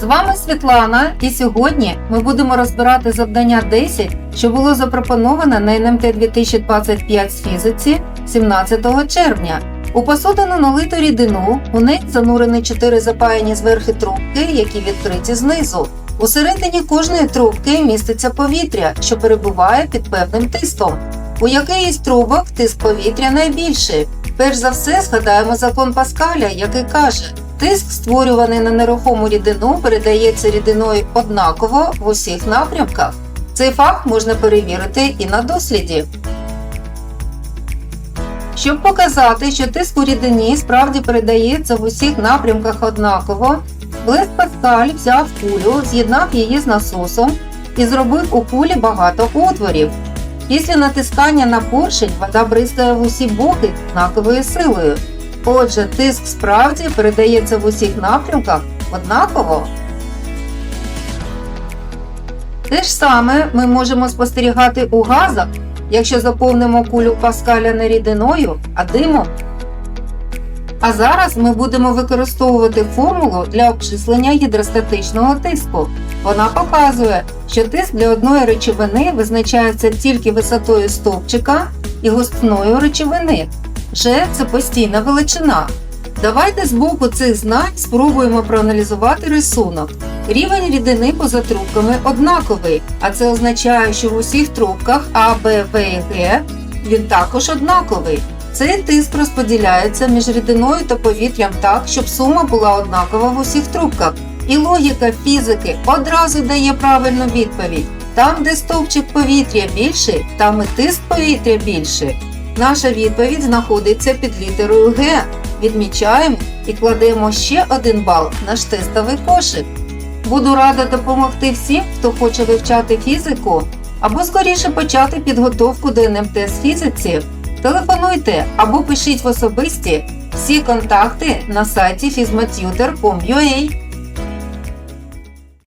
З вами Світлана, і сьогодні ми будемо розбирати завдання 10, що було запропоновано на НМТ 2025 з фізиці 17 червня. У посудину налиту рідину у неї занурені 4 запаяні зверхи трубки, які відкриті знизу. Усередині кожної трубки міститься повітря, що перебуває під певним тиском. У який із трубок тиск повітря найбільший? Перш за все згадаємо закон Паскаля, який каже, тиск, створюваний на нерухому рідину, передається рідиною однаково в усіх напрямках. Цей факт можна перевірити і на досліді. Щоб показати, що тиск у рідині справді передається в усіх напрямках однаково, Блес Паскаль взяв кулю, з'єднав її з насосом і зробив у кулі багато отворів. Після натискання на поршень вода бризкає в усі боки з однаковою силою. Отже, тиск справді передається в усіх напрямках однаково. Те ж саме ми можемо спостерігати у газах, якщо заповнимо кулю Паскаля не рідиною, а димом. А зараз ми будемо використовувати формулу для обчислення гідростатичного тиску. Вона показує, що тиск для одної речовини визначається тільки висотою стовпчика і густиною речовини. G – це постійна величина. Давайте з боку цих знань спробуємо проаналізувати рисунок. Рівень рідини поза трубками однаковий, а це означає, що в усіх трубках А, Б, В і Г він також однаковий. Цей тиск розподіляється між рідиною та повітрям так, щоб сума була однакова в усіх трубках. І логіка фізики одразу дає правильну відповідь. Там, де стовпчик повітря більший, там і тиск повітря більший. Наша відповідь знаходиться під літерою Г. Відмічаємо і кладемо ще один бал наш тестовий кошик. Буду рада допомогти всім, хто хоче вивчати фізику або скоріше почати підготовку до НМТ з фізиці. Телефонуйте або пишіть в особисті всі контакти на сайті fizmatutor.com.ua